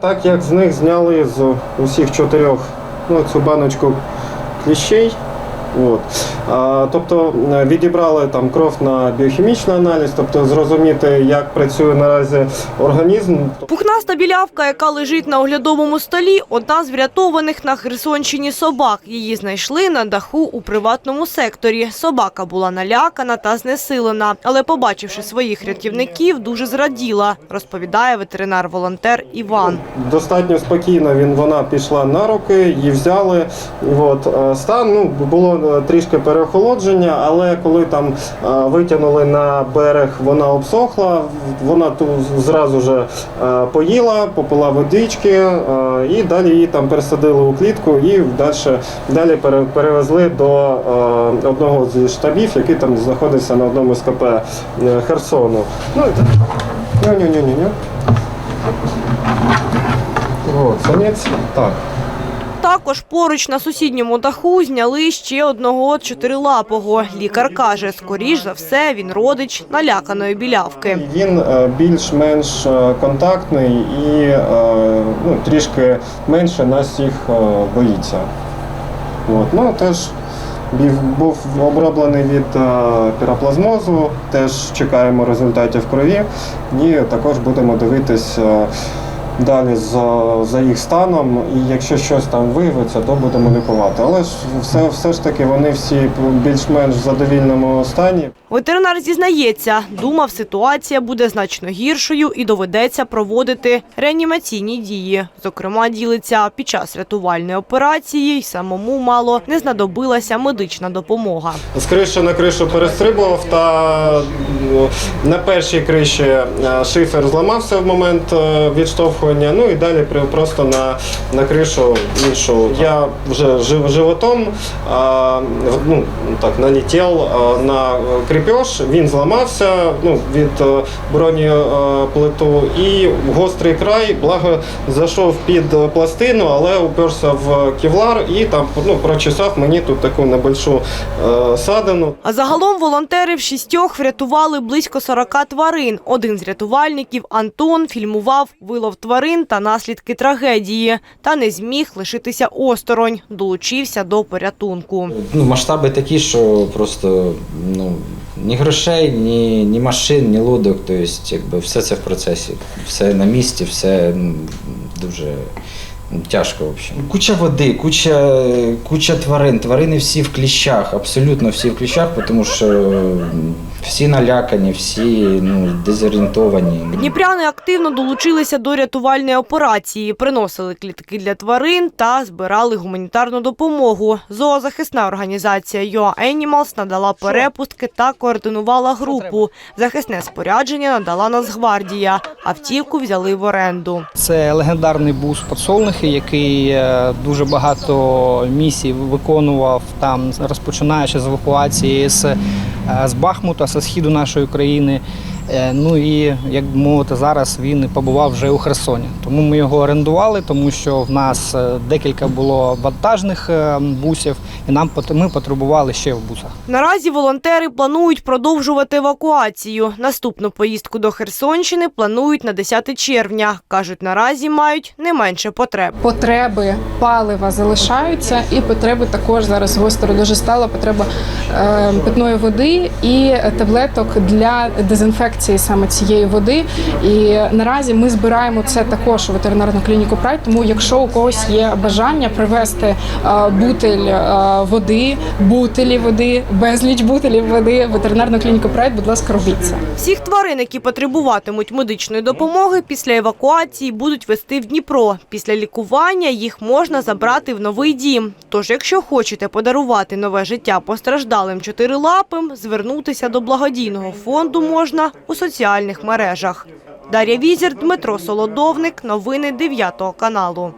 Так як з них зняли з усіх чотирьох ну, цю баночку кліщей. От. А, тобто е, відібрали там кров на біохімічний аналіз, тобто зрозуміти, як працює наразі організм. Пухнаста білявка, яка лежить на оглядовому столі, одна з врятованих на Херсонщині собак. Її знайшли на даху у приватному секторі. Собака була налякана та знесилена, але, побачивши своїх рятівників, дуже зраділа, розповідає ветеринар-волонтер Іван. Достатньо спокійно він, вона пішла на руки, її взяли. От, е, стан ну, було е, трішки переохолодження, але коли там е, витягнули на берег, вона обсохла, вона тут зразу ж е, поїла, попила водички е, і далі її там пересадили у клітку і далі, далі перевезли до одного зі штабів, який там знаходиться на одному з КП Херсону. Ну, і так. Ню-ню-ню-ню-ню. От, самець. Так. Також поруч на сусідньому даху зняли ще одного чотирилапого. Лікар каже, скоріш за все він родич наляканої білявки. Він е, більш-менш е, контактний і е, ну, трішки менше нас е, боїться. От. Ну, теж був оброблений від піроплазмозу, теж чекаємо результатів крові і також будемо дивитись е, далі за, за їх станом. І якщо щось там виявиться, то будемо лікувати. Але ж все, все ж таки вони всі більш-менш в задовільному стані. Ветеринар зізнається, думав, ситуація буде значно гіршою і доведеться проводити реанімаційні дії. Зокрема, ділиться під час рятувальної операції й самому мало не знадобилася медична допомога. З криші на кришу перестрибував та е, на першій криші е, шифер зламався в момент е, відштовхування. Ну і далі просто на, на кришу іншу. Я вже жив, животом а, ну, так, налетів на кріпеж, він зламався ну, від е, бронеплиту і гострий край, благо зайшов під е, пластину, але уперся в кевлар і там ну, прочесав мені тут таку небольшу е, садину. А загалом волонтери в шістьох врятували близько 40 тварин. Один з рятувальників, Антон, фільмував вилов тварин та наслідки трагедії. Та не зміг лишитися осторонь. Долучився до порятунку. Ну, масштаби такі, що просто ну, ні грошей, ні, ні машин, ні лодок. Тобто, якби все це в процесі. Все на місці, все дуже тяжко взагалі. Куча води, куча, куча тварин. Тварини всі в кліщах, абсолютно всі в кліщах, тому що всі налякані, всі ну, дезорієнтовані. Дніпряни активно долучилися до рятувальної операції, приносили клітки для тварин та збирали гуманітарну допомогу. Зоозахисна організація «Yoa Animals надала перепустки та координувала групу. Захисне спорядження надала Нацгвардія. Автівку взяли в оренду. Це легендарний бус «Подсолнухи», який е, дуже багато місій виконував там, розпочинаючи з евакуації з, з Бахмута, зі східу нашої країни. Е, Ну і як би мовити, зараз він побував вже у Херсоні. Тому ми його орендували, тому що в нас е, декілька було вантажних е, бусів, і нам пот- ми потребували ще в бусах. Наразі волонтери планують продовжувати евакуацію. Наступну поїздку до Херсонщини планують на 10 червня. Кажуть, наразі мають не менше потреб. потреби палива залишаються, і потреби також зараз гостро дуже стала потреба е, питної води і таблеток для дезінфекції саме цієї води. І наразі ми збираємо це також у ветеринарну клініку Прайд. Тому, якщо у когось є бажання привезти е, бутель е, води, бутелі води, безліч бутелів води, в ветеринарну клініку Прайд, будь ласка, робіть це. Всіх тварин, які потребуватимуть медичної допомоги, після евакуації будуть вести в Дніпро. Після лікування їх можна забрати в новий дім. Тож, якщо хочете подарувати нове життя постраждалим чотирилапим, звернутися до благодійного фонду можна у соціальних мережах. Дар'я Візір, Дмитро Солодовник. Новини 9 каналу.